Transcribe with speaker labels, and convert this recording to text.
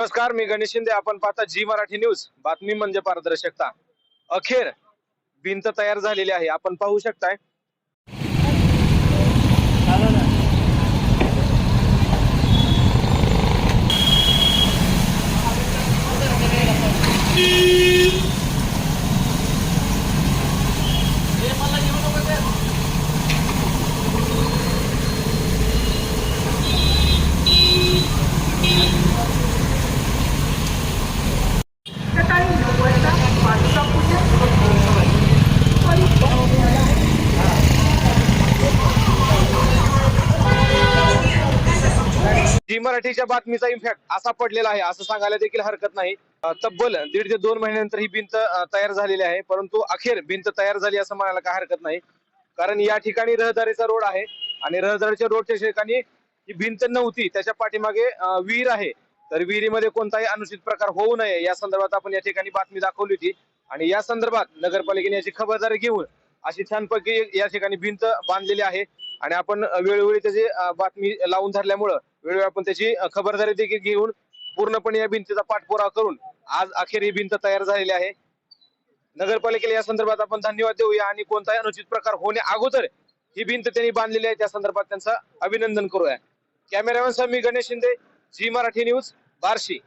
Speaker 1: नमस्कार मी गणेश शिंदे. आपण पाहता जी मराठी न्यूज. बातमी म्हणजे पारदर्शकता. अखेर भिंत तयार झालेली आहे. आपण पाहू शकताय जी मराठीच्या बातमीचा इम्पॅक्ट असा पडलेला आहे असं सांगायला देखील हरकत नाही. तब्बल दीड ते दोन महिन्यानंतर ही भिंत तयार झालेली आहे. परंतु अखेर भिंत तयार झाली असं म्हणायला काय हरकत नाही. कारण या ठिकाणी रहदारीचा रोड आहे आणि रहदारीच्या रोडच्या ठिकाणी ही भिंत नव्हती. त्याच्या पाठीमागे विहीर आहे. तर विहिरीमध्ये कोणताही अनुचित प्रकार होऊ नये या संदर्भात आपण या ठिकाणी बातमी दाखवली होती. आणि या संदर्भात नगरपालिकेने याची खबरदारी घेऊन अशी छानपैकी या ठिकाणी भिंत बांधलेली आहे. आणि आपण वेळोवेळी त्याची बातमी लावून धरल्यामुळं वेळोवेळी आपण त्याची खबरदारी देखील घेऊन पूर्णपणे या भिंतीचा पाठपुरावा करून आज अखेर ही भिंत तयार झालेली आहे. नगरपालिकेला या संदर्भात आपण धन्यवाद देऊया आणि कोणताही अनुचित प्रकार होण्या अगोदर ही भिंत त्यांनी बांधलेली आहे. त्या संदर्भात त्यांचं अभिनंदन करूया. कॅमेरामॅन सह मी गणेश शिंदे जी मराठी न्यूज बार्शी.